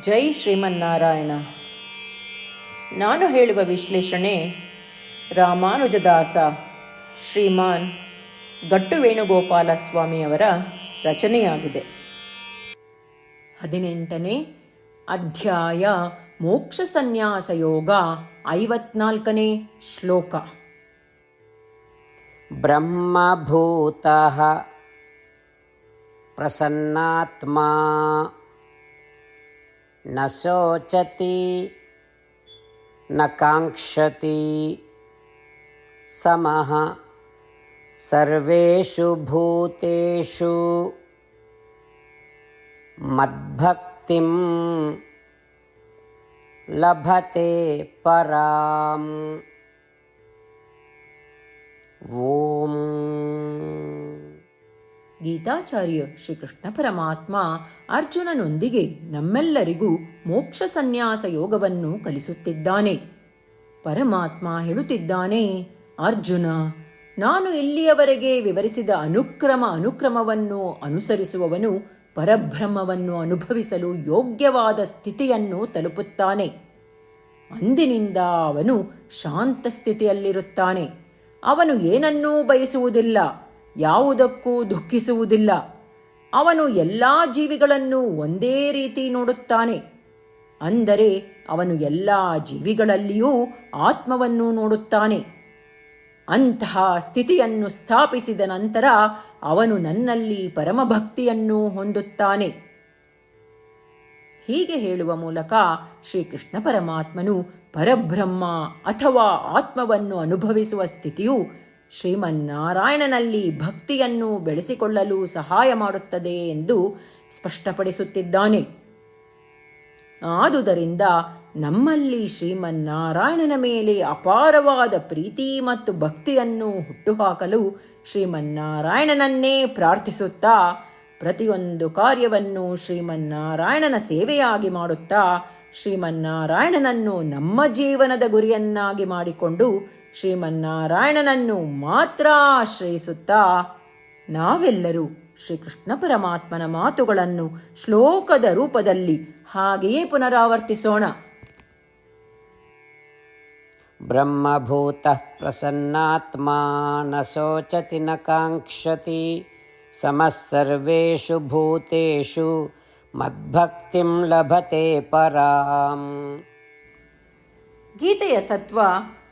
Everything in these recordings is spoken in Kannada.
ಜೈ ಶ್ರೀಮನ್ನಾರಾಯಣ. ನಾನು ಹೇಳುವ ವಿಶ್ಲೇಷಣೆ ರಾಮಾನುಜದಾಸ ಶ್ರೀಮಾನ್ ಗಟ್ಟು ವೇಣುಗೋಪಾಲ ಸ್ವಾಮಿಯವರ ರಚನೆಯಾಗಿದೆ. ಹದಿನೆಂಟನೇ ಅಧ್ಯಾಯ ಮೋಕ್ಷ ಸನ್ಯಾಸ ಯೋಗ ಐವತ್ನಾಲ್ಕನೇ ಶ್ಲೋಕ. ಬ್ರಹ್ಮಭೂತ ಪ್ರಸನ್ನಾತ್ಮ न शोचति न काङ्क्षति। समः सर्वेषु भूतेषु मद्भक्तिं लभते पराम्। ಓಂ ಗೀತಾಚಾರ್ಯ ಶ್ರೀಕೃಷ್ಣ ಪರಮಾತ್ಮ ಅರ್ಜುನನೊಂದಿಗೆ ನಮ್ಮೆಲ್ಲರಿಗೂ ಮೋಕ್ಷ ಸನ್ಯಾಸ ಯೋಗವನ್ನು ಕಲಿಸುತ್ತಿದ್ದಾನೆ. ಪರಮಾತ್ಮ ಹೇಳುತ್ತಿದ್ದಾನೆ, ಅರ್ಜುನ, ನಾನು ಇಲ್ಲಿಯವರೆಗೆ ವಿವರಿಸಿದ ಅನುಕ್ರಮ ಅನುಕ್ರಮವನ್ನು ಅನುಸರಿಸುವವನು ಪರಬ್ರಹ್ಮವನ್ನು ಅನುಭವಿಸಲು ಯೋಗ್ಯವಾದ ಸ್ಥಿತಿಯನ್ನು ತಲುಪುತ್ತಾನೆ. ಅಂದಿನಿಂದ ಅವನು ಶಾಂತ ಸ್ಥಿತಿಯಲ್ಲಿರುತ್ತಾನೆ. ಅವನು ಏನನ್ನೂ ಬಯಸುವುದಿಲ್ಲ. ಯಾವುದಕ್ಕೂ ದುಃಖಿಸುವುದಿಲ್ಲ. ಅವನು ಎಲ್ಲ ಜೀವಿಗಳನ್ನು ಒಂದೇ ರೀತಿ ನೋಡುತ್ತಾನೆ. ಅಂದರೆ ಅವನು ಎಲ್ಲ ಜೀವಿಗಳಲ್ಲಿಯೂ ಆತ್ಮವನ್ನು ನೋಡುತ್ತಾನೆ. ಅಂತಹ ಸ್ಥಿತಿಯನ್ನು ಸ್ಥಾಪಿಸಿದ ನಂತರ ಅವನು ನನ್ನಲ್ಲಿ ಪರಮಭಕ್ತಿಯನ್ನು ಹೊಂದುತ್ತಾನೆ. ಹೀಗೆ ಹೇಳುವ ಮೂಲಕ ಶ್ರೀಕೃಷ್ಣ ಪರಮಾತ್ಮನು ಪರಬ್ರಹ್ಮ ಅಥವಾ ಆತ್ಮವನ್ನು ಅನುಭವಿಸುವ ಸ್ಥಿತಿಯು ಶ್ರೀಮನ್ನಾರಾಯಣನಲ್ಲಿ ಭಕ್ತಿಯನ್ನು ಬೆಳೆಸಿಕೊಳ್ಳಲು ಸಹಾಯ ಮಾಡುತ್ತದೆ ಎಂದು ಸ್ಪಷ್ಟಪಡಿಸುತ್ತಿದ್ದಾನೆ. ಆದುದರಿಂದ ನಮ್ಮಲ್ಲಿ ಶ್ರೀಮನ್ನಾರಾಯಣನ ಮೇಲೆ ಅಪಾರವಾದ ಪ್ರೀತಿ ಮತ್ತು ಭಕ್ತಿಯನ್ನು ಹುಟ್ಟುಹಾಕಲು ಶ್ರೀಮನ್ನಾರಾಯಣನನ್ನೇ ಪ್ರಾರ್ಥಿಸುತ್ತಾ, ಪ್ರತಿಯೊಂದು ಕಾರ್ಯವನ್ನು ಶ್ರೀಮನ್ನಾರಾಯಣನ ಸೇವೆಯಾಗಿ ಮಾಡುತ್ತಾ, ಶ್ರೀಮನ್ನಾರಾಯಣನನ್ನು ನಮ್ಮ ಜೀವನದ ಗುರಿಯನ್ನಾಗಿ ಮಾಡಿಕೊಂಡು ಶ್ರೀಮನ್ನಾರಾಯಣನನ್ನು ಮಾತ್ರ ಆಶ್ರಯಿಸುತ್ತಾ ನಾವೆಲ್ಲರೂ ಶ್ರೀಕೃಷ್ಣ ಪರಮಾತ್ಮನ ಮಾತುಗಳನ್ನು ಶ್ಲೋಕದ ರೂಪದಲ್ಲಿ ಹಾಗೆಯೇ ಪುನರಾವರ್ತಿಸೋಣ ब्रह्मभूतः प्रसन्नात्मा न शोचति न काङ्क्षति समः सर्वेषु भूतेषु मद्भक्तिं लभते पराम् ಗೀತೆಯ ಸತ್ವ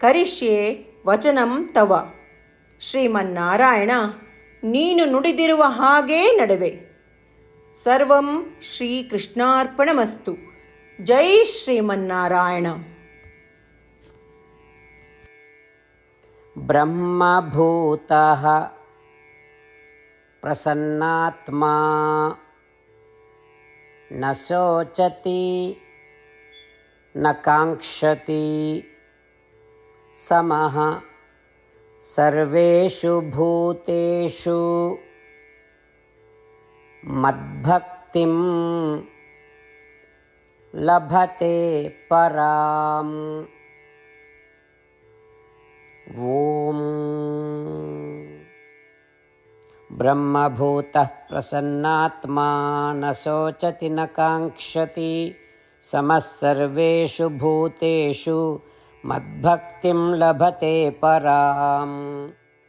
ಕರಿಷ್ಯೆ ವಚನಂ ತವ ಶ್ರೀಮನ್ನಾರಾಯಣ ನೀನು ನುಡಿದಿರುವ ಹಾಗೇ ನಡುವೆ ಸರ್ವಂ ಶ್ರೀಕೃಷ್ಣಾರ್ಪಣಮಸ್ತು ಜೈ ಶ್ರೀಮನ್ನಾರಾಯಣ ब्रह्मभूतः प्रसन्नात्मा न शोचति न काङ्क्षति समः। सर्वेषु भूतेषु मद्भक्तिं लभते पराम्। ॐ। ब्रह्मभूतः प्रसन्नात्मा न शोचति न काङ्क्षति। समः सर्वेषु भूतेषु मद्भक्तिं लभते पराम्